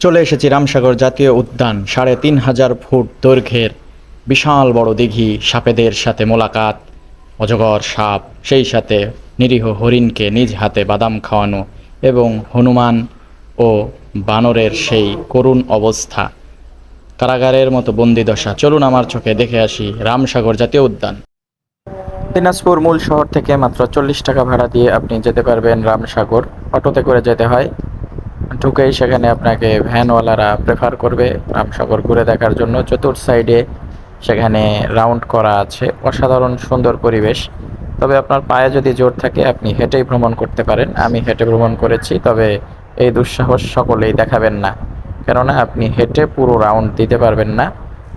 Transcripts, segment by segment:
চলে এসেছি রামসাগর জাতীয় উদ্যান। সাড়ে তিন হাজার ফুট দৈর্ঘ্যের বিশাল বড় দিঘি, সাপেদের সাথে মোলাকাত, অজগর সাপ, সেই সাথে নিরীহ হরিণকে নিজ হাতে বাদাম খাওয়ানো এবং হনুমান ও বানরের সেই করুণ অবস্থা। কারাগারের মতো বন্দিদশা চলুন আমার চোখে দেখে আসি রামসাগর জাতীয় উদ্যান। দিনাজপুর মূল শহর থেকে মাত্র চল্লিশ টাকা ভাড়া দিয়ে আপনি যেতে পারবেন রামসাগর। অটোতে করে যেতে হয় ঢুকেই সেখানে আপনাকে ভ্যানওয়ালারা প্রেফার করবে রামসাগর ঘুরে দেখার জন্য। চতুর সাইডে সেখানে রাউন্ড করা আছে। অসাধারণ সুন্দর পরিবেশ। তবে আপনার পায়ে যদি জোর থাকে, আপনি হেঁটেই ভ্রমণ করতে পারেন। আমি হেঁটে ভ্রমণ করেছি, তবে এই দুঃসাহস সকলেই দেখাবেন না। কেননা, আপনি হেঁটে পুরো রাউন্ড দিতে পারবেন না।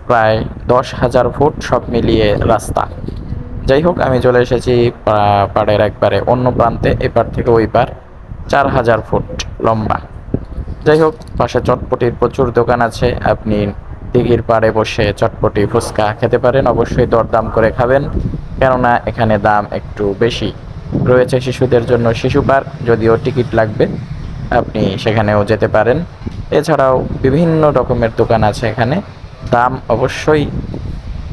প্রায় দশ হাজার ফুট সব মিলিয়ে রাস্তা। যাই হোক, আমি চলে এসেছি পাড়ের একবারে অন্য প্রান্তে, এপার থেকে ওই পার চার হাজার ফুট লম্বা। যাই হোক পাশে চটপটির প্রচুর দোকান আছে। আপনি দিঘির পাড়ে বসে চটপটি ফুচকা খেতে পারেন। অবশ্যই দরদাম করে খাবেন, কেননা এখানে দাম একটু বেশি। রয়েছে শিশুদের জন্য শিশু পার্ক, যদিও টিকিট লাগবে, আপনি সেখানেও যেতে পারেন। এছাড়াও বিভিন্ন রকমের দোকান আছে এখানে, দাম অবশ্যই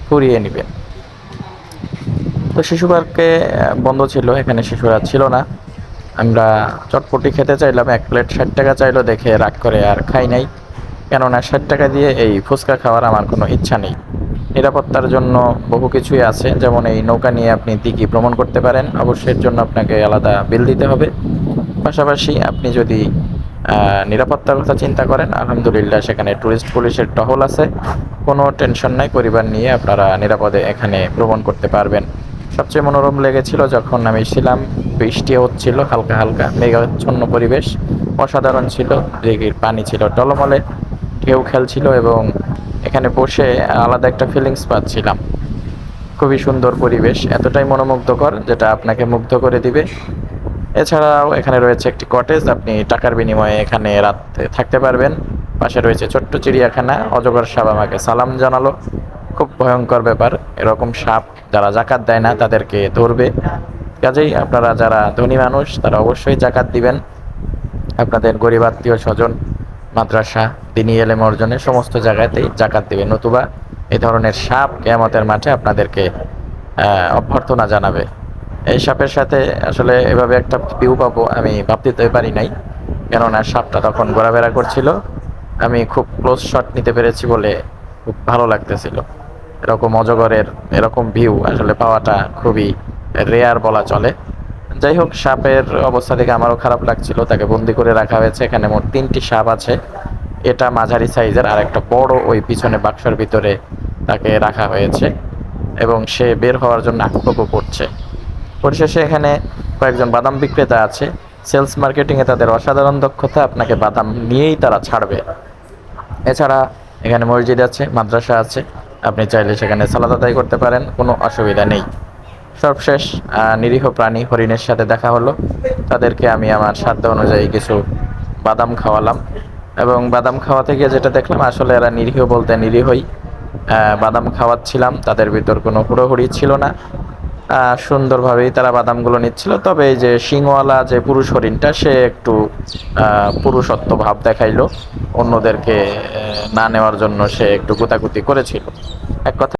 ফুরিয়ে নেবেন তো শিশু পার্কে বন্ধ ছিল, এখানে শিশুরা ছিল না। আমরা চটপটি খেতে চাইলাম, এক প্লেট ষাট টাকা চাইলো দেখে রাগ করে আর খাই নাই। কেননা ষাট টাকা দিয়ে এই ফুচকা খাওয়ার আমার কোনো ইচ্ছা নেই। নিরাপত্তার জন্য বহু কিছুই আছে, যেমন এই নৌকা নিয়ে আপনি দিঘি ভ্রমণ করতে পারেন, অবশ্যই এর জন্য আপনাকে আলাদা বিল দিতে হবে। পাশাপাশি আপনি যদি নিরাপত্তার কথা চিন্তা করেন, আলহামদুলিল্লাহ সেখানে টুরিস্ট পুলিশের টহল আছে। কোনো টেনশন নাই, পরিবার নিয়ে আপনারা নিরাপদে এখানে ভ্রমণ করতে পারবেন। সবচেয়ে মনোরম লেগেছিল যখন আমি ছিলাম বৃষ্টি হচ্ছিল, হালকা হালকা মেঘাচ্ছন্ন পরিবেশ, অসাধারণ ছিল দিঘির পানি ছিল, টলমলে ঢেউ খেলছিল এবং এখানে বসে আলাদা একটা ফিলিংস পাচ্ছিলাম। খুবই সুন্দর পরিবেশ, এতটাই মনোমুগ্ধকর যেটা আপনাকে মুগ্ধ করে দিবে। এছাড়াও এখানে রয়েছে একটি কটেজ আপনি টাকার বিনিময়ে এখানে রাত থাকতে পারবেন। পাশে রয়েছে ছোট্ট চিড়িয়াখানা, অজগর সাপ আমাকে সালাম জানালো। খুব ভয়ঙ্কর ব্যাপার। এরকম সাপ যারা জাকাত দেয় না, তাদেরকে ধরবে। কাজেই আপনারা যারা ধনী মানুষ, তারা অবশ্যই জাকাত দিবেন। আপনাদের গরিব আত্মীয় স্বজন, মাদ্রাসা, দিনী এলেম অর্জনে সমস্ত জায়গাতেই জাকাত দিবে নতুবা এই ধরনের সাপ কেয়ামতের মাঠে আপনাদেরকে অভ্যর্থনা জানাবে। এই সাপের সাথে আসলে এভাবে একটা ভিউ পাবো আমি ভাবতে পারি নাই। কেননা সাপটা তখন ঘোরাফেরা করছিল। আমি খুব ক্লোজ শট নিতে পেরেছি বলে খুব ভালো লাগতেছিল। এরকম অজগরের এরকম ভিউ আসলে পাওয়াটা খুবই রেয়ার বলা চলে। যাই হোক সাপের অবস্থা দেখে আমারও খারাপ লাগছিল, তাকে বন্দি করে রাখা হয়েছে। এখানে মোট তিনটি সাপ আছে। এটা মাঝারি সাইজের আর একটা বড় ওই পিছনে বাক্সর ভিতরে তাকে রাখা হয়েছে এবং সে বের হওয়ার জন্য আক্ষেপও করছে। পরিশেষে এখানে কয়েকজন বাদাম বিক্রেতা আছে। সেলস মার্কেটিংয়ে তাদের অসাধারণ দক্ষতা, আপনাকে বাদাম নিয়েই তারা ছাড়বে। এছাড়া এখানে মসজিদ আছে, মাদ্রাসা আছে। আপনি চাইলে সেখানে সালাদ আদায় করতে পারেন, কোনো অসুবিধা নেই। সর্বশেষ নিরীহ প্রাণী হরিণের সাথে দেখা হলো। তাদেরকে আমি আমার সাধ্য অনুযায়ী কিছু বাদাম খাওয়ালাম এবং বাদাম খাওয়াতে গিয়ে যেটা দেখলাম, আসলে এরা নিরীহ বলতে নিরীহই বাদাম খাওয়াচ্ছিলাম। তাদের ভিতর কোনো হুড়োহুড়ি ছিল না। সুন্দরভাবেই তারা বাদামগুলো নিচ্ছিল। তবে এই যে শিংওয়ালা যে পুরুষ হরিণটা, সে একটু পুরুষত্ব ভাব দেখাইলো। অন্যদেরকে না নেওয়ার জন্য সে একটু গুতাগুতি করেছিল। এক কথা